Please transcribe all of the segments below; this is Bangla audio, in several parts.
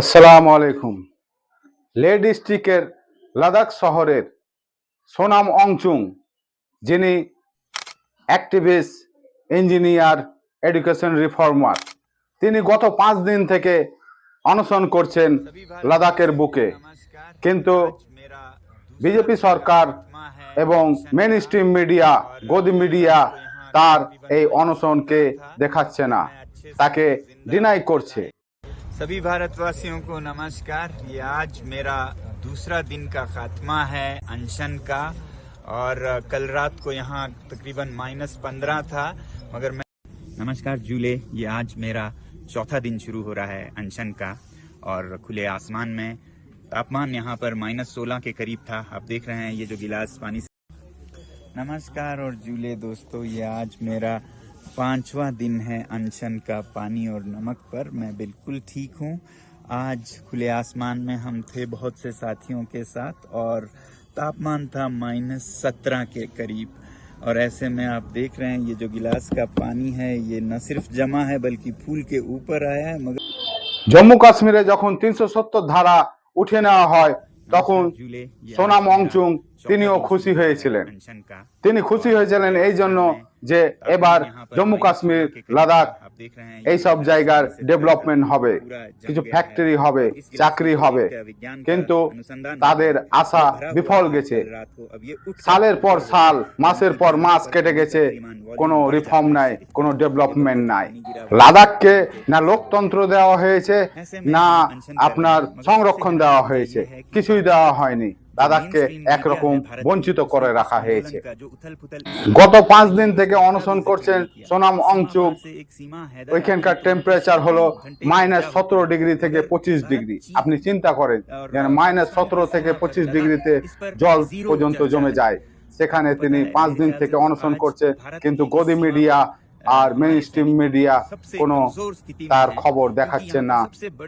আসসালামু আলাইকুম। লে ডিস্ট্রিক্টের লাদাখ শহরের সোনাম অংচুং, যিনি অ্যাক্টিভিস্ট ইঞ্জিনিয়ার এডুকেশন রিফর্মার তিনি গত পাঁচ দিন থেকে অনশন করছেন লাদাখের বুকে। কিন্তু বিজেপি সরকার এবং মেন স্ট্রিম মিডিয়া গদি মিডিয়া তার এই অনশনকে দেখাচ্ছে না, তাকে ডিনাই করছে। सभी भारतवासियों को नमस्कार। ये आज मेरा दूसरा दिन का खात्मा है अनशन का और कल रात को यहाँ तकरीबन माइनस पंद्रह था, मगर मैं नमस्कार जूले, ये आज मेरा चौथा दिन शुरू हो रहा है अनशन का और खुले आसमान में। तापमान यहाँ पर माइनस सोलह के करीब था। आप देख रहे हैं ये जो गिलास पानी से नमस्कार और जूले दोस्तों, ये आज मेरा पांचवा दिन है अनशन का पानी और नमक पर मैं बिल्कुल ठीक हूँ आज खुले आसमान में हम थे बहुत से साथियों के साथ और तापमान था माइनस सत्रह के करीब और ऐसे में आप देख रहे हैं ये जो गिलास का पानी है ये न सिर्फ जमा है बल्कि फूल के ऊपर आया है मगर জম্মু কাশ্মীরে যখন তিনশো সত্তর ধারা উঠে নেওয়া হয় তখন जूले ये তিনিও খুশি হয়েছিলেন। তিনি খুশি হয়েছিলেন এই জন্য যে এবার জম্মু কাশ্মীর, লাদাখ এইসব জায়গার ডেভেলপমেন্ট হবে, কিছু ফ্যাক্টরি হবে, চাকরি হবে। কিন্তু তাদের আশা বিফল গেছে। সালের পর সাল, মাসের পর মাস কেটে গেছে, কোনো রিফর্ম নাই, কোনো ডেভেলপমেন্ট নাই। লাদাখকে না লোকতন্ত্র দেওয়া হয়েছে, না আপনার সংরক্ষণ দেওয়া হয়েছে, কিছুই দেওয়া হয়নি। লাদাখকে একরকম বঞ্চিত করে রাখা হয়েছে। গত পাঁচ দিন থেকে অনশন করছেন সোনাম অংচুক ওইখানকার টেম্পারেচার হলো মাইনাস সতেরো ডিগ্রি থেকে পঁচিশ ডিগ্রি আপনি চিন্তা করেন যেন মাইনাস সতেরো থেকে পঁচিশ ডিগ্রিতে জল পর্যন্ত জমে যায়। সেখানে তিনি পাঁচ দিন থেকে অনশন করছে। কিন্তু গদি মিডিয়া আর মেন স্ট্রিম মিডিয়া কোনো তার খবর দেখাচ্ছে না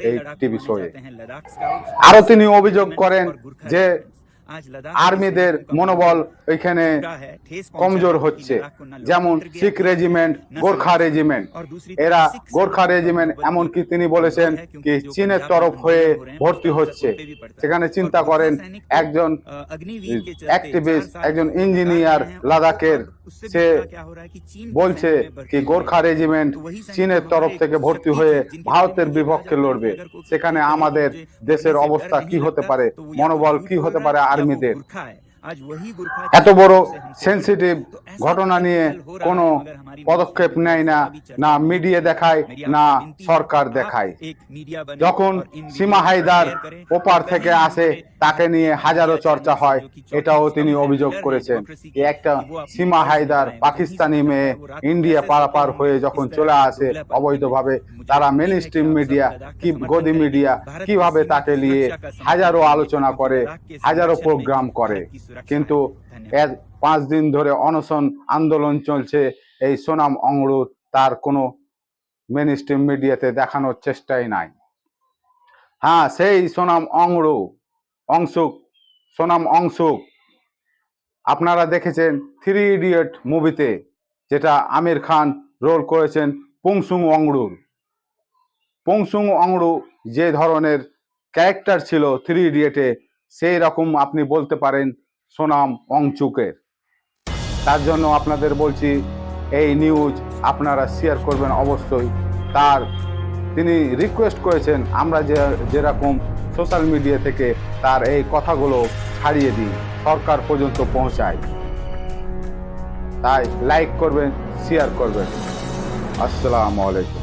এই টিভি শোয়ে। আরও তিনি অভিযোগ করেন যে আর্মিদের মনোবল ওইখানে কমজোর হচ্ছে। যেমন শিখ রেজিমেন্ট গোর্খা রেজিমেন্ট। এরা গোর্খা রেজিমেন্ট এমনকি তিনি বলেছেন কি চীনের তরফ হয়ে ভর্তি হচ্ছে সেখানে চিন্তা করেন একজন অ্যাক্টিভিস্ট একজন ইঞ্জিনিয়ার লাদাখের সে বলছে কি গোর্খা রেজিমেন্ট চীনের তরফ থেকে ভর্তি হয়ে ভারতের বিপক্ষে লড়বে সেখানে আমাদের দেশের অবস্থা কি হতে পারে মনোবল কি হতে পারে আর্মিদের এত বড় সেন্সিটিভ ঘটনা নিয়ে কোনো পদক্ষেপ নেয় না না মিডিয়া দেখায় না সরকার দেখায় যখন সীমা হায়দার ওপার থেকে আসে তাকে নিয়ে হাজারো চর্চা হয় এটাও তিনি অভিযোগ করেছেন একটা সীমা হায়দার পাকিস্তানি মেয়ে ইন্ডিয়া পারাপার হয়ে যখন চলে আসে অবৈধভাবে তারা মেন স্ট্রিম মিডিয়া কি গদি মিডিয়া কীভাবে তাকে নিয়ে হাজারো আলোচনা করে হাজারো প্রোগ্রাম করে। কিন্তু এর পাঁচ দিন ধরে অনশন আন্দোলন চলছে এই সোনাম অংরুর তার কোনো মেন স্ট্রিম মিডিয়াতে দেখানোর চেষ্টাই নাই। হ্যাঁ সেই সোনাম অংরু অংশুক, সোনাম অংশুক। আপনারা দেখেছেন থ্রি ইডিয়েট মুভিতে যেটা আমির খান রোল করেছেন পুংসুং অংরুর পুংসুং অংরু যে ধরনের ক্যারেক্টার ছিল থ্রি ইডিয়েটে সেই রকম আপনি বলতে পারেন সোনাম অংচুকের তার জন্য আপনাদের বলছি, এই নিউজ আপনারা শেয়ার করবেন অবশ্যই। তার তিনি রিকোয়েস্ট করেছেন, আমরা যে, যেরকম সোশ্যাল মিডিয়া থেকে তার এই কথাগুলো ছাড়িয়ে দিই, সরকার পর্যন্ত পৌঁছায়। তাই লাইক করবেন শেয়ার করবেন। আসসালামু আলাইকুম।